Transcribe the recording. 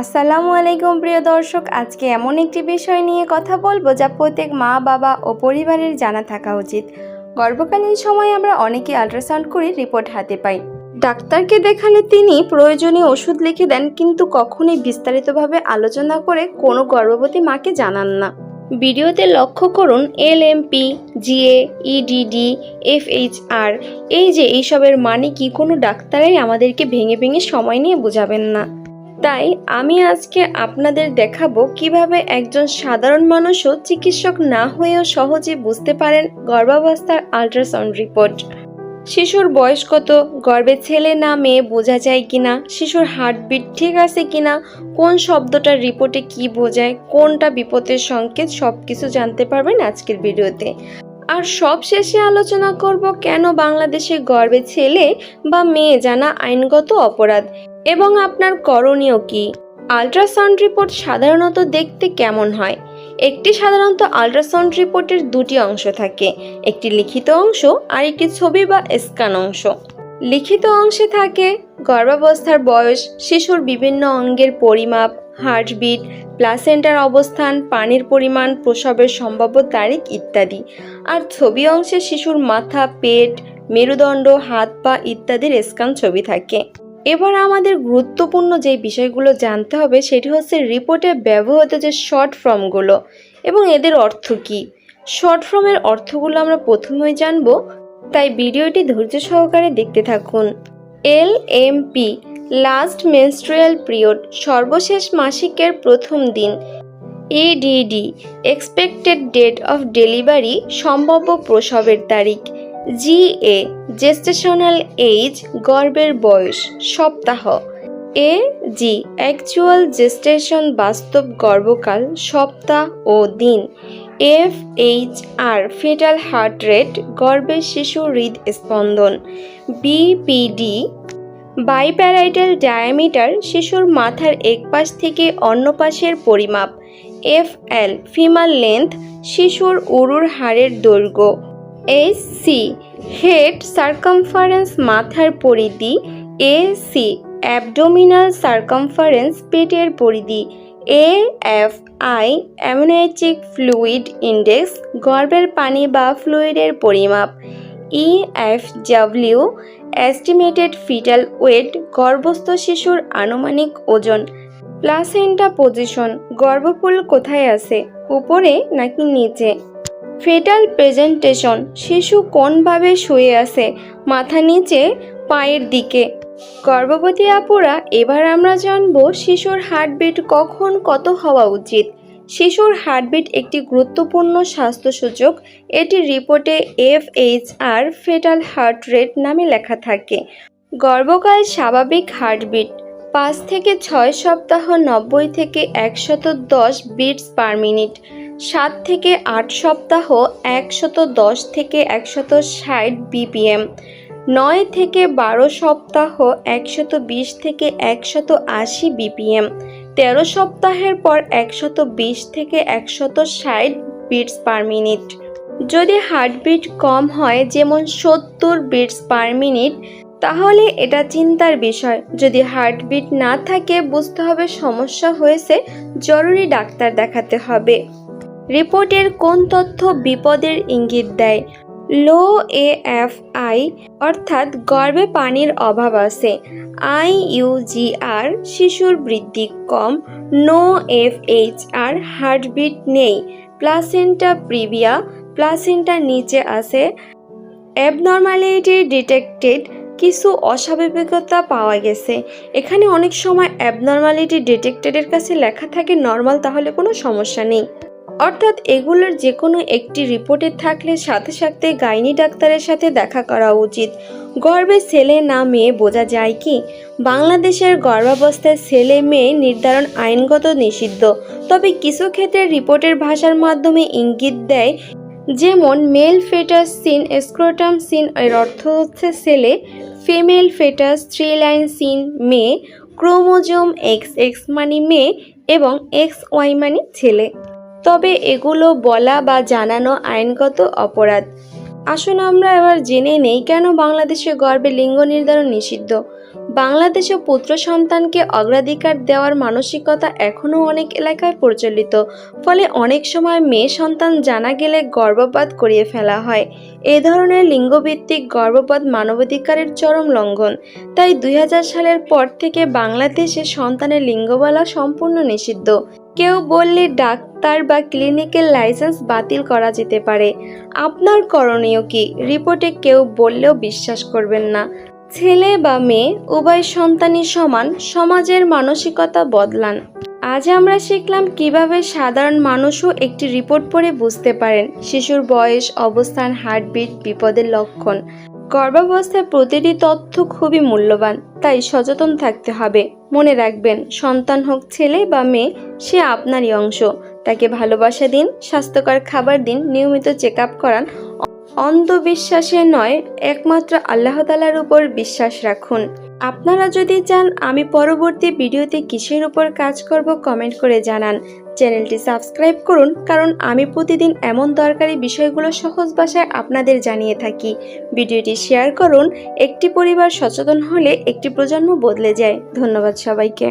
আসসালামু আলাইকুম, প্রিয় দর্শক। আজকে এমন একটি বিষয় নিয়ে কথা বলব যা প্রত্যেক মা, বাবা ও পরিবারের জানা থাকা উচিত। গর্ভকালীন সময় আমরা অনেকে আল্ট্রাসাউন্ড করে রিপোর্ট হাতে পাই। ডাক্তারকে দেখালে তিনি প্রয়োজনীয় ওষুধ লিখে দেন, কিন্তু কখনোই বিস্তারিতভাবে আলোচনা করে কোনো গর্ভবতী মাকে জানান না। ভিডিওতে লক্ষ্য করুন, L M P GA EDD FHR এই যে এইসবের মানে কি কোনো ডাক্তারাই আমাদেরকে ভেঙে ভেঙে সময় নিয়ে বোঝাবেন না। তাই আমি আজকে আপনাদের দেখাবো কীভাবে একজন সাধারণ মানুষও চিকিৎসক না হয়েও সহজে বুঝতে পারেন গর্ভাবস্থার আল্ট্রাসাউন্ড রিপোর্ট। শিশুর বয়স কত? গর্ভে ছেলে না মেয়ে বোঝা যায় কিনা? শিশুর হার্টবিট ঠিক আছে কিনা? কোন শব্দটার রিপোর্টে কি বোঝায়? কোনটা বিপদের সংকেত? সব কিছু জানতে পারবেন আজকের ভিডিওতে। আর সব শেষে আলোচনা করব কেন বাংলাদেশে গর্ভে ছেলে বা মেয়ে জানা আইনগত অপরাধ? এবং আপনার করণীয় কি? আল্ট্রাসাউন্ড রিপোর্ট সাধারণত দেখতে কেমন হয়? একটি সাধারণত আল্ট্রাসাউন্ড রিপোর্টের দুটি অংশ থাকে, একটি লিখিত অংশ আর একটি ছবি বা স্ক্যান অংশ। লিখিত অংশে থাকে গর্ভাবস্থার বয়স, শিশুর বিভিন্ন অঙ্গের পরিমাপ, হার্টবিট, প্লাসেন্টার অবস্থান, পানির পরিমাণ, প্রসবের সম্ভাব্য তারিখ ইত্যাদি। আর ছবি অংশে শিশুর মাথা, পেট, মেরুদণ্ড, হাত পা ইত্যাদির স্ক্যান ছবি থাকে। এবার আমাদের গুরুত্বপূর্ণ যে বিষয়গুলো জানতে হবে সেটি হচ্ছে রিপোর্টে ব্যবহৃত যে শর্ট ফর্মগুলো এবং এদের অর্থ কী। শর্ট ফর্মের অর্থগুলো আমরা প্রথমেই জানব, তাই ভিডিওটি ধৈর্য সহকারে দেখতে থাকুন। L M P, last menstrual period, সর্বশেষ মাসিকের প্রথম দিন। EDD, expected date of delivery, সম্ভাব্য প্রসবের তারিখ। জিএ জেস্টেশনাল এইজ গর্ভের বয়স, সপ্তাহ। এ, জি অ্যাকচুয়াল জেস্টেশন বাস্তব গর্ভকাল, সপ্তাহ ও দিন। F, H, R fetal heart rate গর্ভের শিশু হৃদস্পন্দন। বিপিডি বাইপ্যারাইটাল ডায়ামিটার শিশুর মাথার এক পাশ থেকে অন্য পাশের পরিমাপ। এফ, এল ফিমাল লেন্থ শিশুর উরুর হাড়ের দৈর্ঘ্য। এস সি হেড সার্কামফারেন্স মাথার পরিধি, এ সি, অ্যাবডোমিনাল সার্কামফারেন্স পেটের পরিধি, A F I amniotic fluid index, গর্ভের পানি বা ফ্লুইডের পরিমাপ, E F W, estimated fetal weight, গর্ভস্থ শিশুর আনুমানিক ওজন, প্লাসেন্টা পজিশন গর্ভপুল কোথায় আছে, উপরে নাকি নিচে? ফেটাল প্রেজেন্টেশন, শিশু কোনভাবে শুয়ে আছে? মাথা নিচে, পায়ের দিকে। গর্ভবতী আপুরা, এবার আমরা জানব শিশুর হার্টবিট কখন কত হওয়া উচিত। শিশুর হার্টবিট একটি গুরুত্বপূর্ণ স্বাস্থ্যসূচক। এটি রিপোর্টে F H R fetal heart rate নামে লেখা থাকে। গর্ভকাল স্বাভাবিক হার্টবিট, পাঁচ থেকে ছয় সপ্তাহ, নব্বই থেকে একশত দশ বিটস পার মিনিট। সাত থেকে আট সপ্তাহ, একশত দশ থেকে একশত ষাট বিপিএম। নয় থেকে বারো সপ্তাহ, একশত বিশ থেকে একশত আশি বিপিএম। তেরো সপ্তাহের পর একশত বিশ থেকে একশত ষাট বিটস পার মিনিট। যদি হার্টবিট কম হয়, যেমন সত্তর বিটস পার মিনিট, তাহলে এটা চিন্তার বিষয়। যদি হার্টবিট না থাকে, বুঝতে হবে সমস্যা হয়েছে, জরুরি ডাক্তার দেখাতে হবে। রিপোর্টের কোন তথ্য বিপদের ইঙ্গিত দেয়? লো এ এফ আই, অর্থাৎ গর্ভে পানির অভাব আছে। আই ইউজিআর শিশুর বৃদ্ধি কম। No F H R, heartbeat নেই। প্লাসেন্টা প্রিভিয়া, প্লাসেন্টা নিচে আছে। অ্যাবনর্মালিটি ডিটেক্টেড, কিছু অস্বাভাবিকতা পাওয়া গেছে। এখানে অনেক সময় অ্যাবনর্মালিটি ডিটেক্টেডের কাছে লেখা থাকে, নর্মাল তাহলে কোনো সমস্যা নেই। অর্থাৎ এগুলোর যে কোনো একটি রিপোর্টে থাকলে সাথে সাথে গাইনি ডাক্তারের সাথে দেখা করা উচিত। গর্বে ছেলে না মেয়ে বোঝা যায় কি? বাংলাদেশের গর্ভাবস্থায় ছেলে মেয়ে নির্ধারণ আইনগত নিষিদ্ধ। তবে কিছু ক্ষেত্রে রিপোর্টের ভাষার মাধ্যমে ইঙ্গিত দেয়, যেমন male fetus sign, scrotum sign, এর অর্থ হচ্ছে ছেলে, female fetus three line sign, মেয়ে, ক্রোমোজোম এক্স এক্স মানে মেয়ে এবং এক্স ওয়াই মানে ছেলে। তবে এগুলো বলা বা জানানো আইনগত অপরাধ। আসুন আমরা এবার জেনে নেই কেন বাংলাদেশে গর্ভে লিঙ্গ নির্ধারণ নিষিদ্ধ। বাংলাদেশে পুত্র সন্তানকে অগ্রাধিকার দেওয়ার মানসিকতা এখনও অনেক এলাকায় প্রচলিত, ফলে অনেক সময় মেয়ে সন্তান জানা গেলে গর্ভপাত করিয়ে ফেলা হয়। এ ধরনের লিঙ্গভিত্তিক গর্ভপাত মানবাধিকারের চরম লঙ্ঘন। তাই দুই হাজার সালের পর থেকে বাংলাদেশে সন্তানের লিঙ্গ বলা সম্পূর্ণ নিষিদ্ধ। কেউ বললে ডাক্তার বা ক্লিনিকের লাইসেন্স বাতিল করা যেতে পারে। আপনার করণীয় কি? রিপোর্টে কেউ বললেও বিশ্বাস করবেন না। ছেলে বা মেয়ে উভয় সন্তানই সমান, সমাজের মানসিকতা বদলান। আজ আমরা শিখলাম কীভাবে সাধারণ মানুষও একটি রিপোর্ট পড়ে বুঝতে পারেন। শিশুর বয়স, অবস্থান, হার্টবিট, বিপদের লক্ষণ। গর্ভাবস্থায় প্রতিটি তথ্য খুবই মূল্যবান, তাই সচেতন থাকতে হবে। মনে রাখবেন, সন্তান হোক ছেলে বা মেয়ে, সে আপনারই অংশ। তাকে ভালোবাসা দিন, স্বাস্থ্যকর খাবার দিন, নিয়মিত চেক আপ করান। অন্ধবিশ্বাসে নয়, একমাত্র আল্লাহ তালার উপর বিশ্বাস রাখুন। আপনারা যদি চান, আমি পরবর্তী ভিডিওতে কিসের উপর কাজ করব কমেন্ট করে জানান। চ্যানেলটি সাবস্ক্রাইব করুন, কারণ আমি প্রতিদিন এমন দরকারি বিষয়গুলো সহজ ভাষায় আপনাদের জানিয়ে থাকি। ভিডিওটি শেয়ার করুন, একটি পরিবার সচেতন হলে একটি প্রজন্ম বদলে যায়। ধন্যবাদ সবাইকে।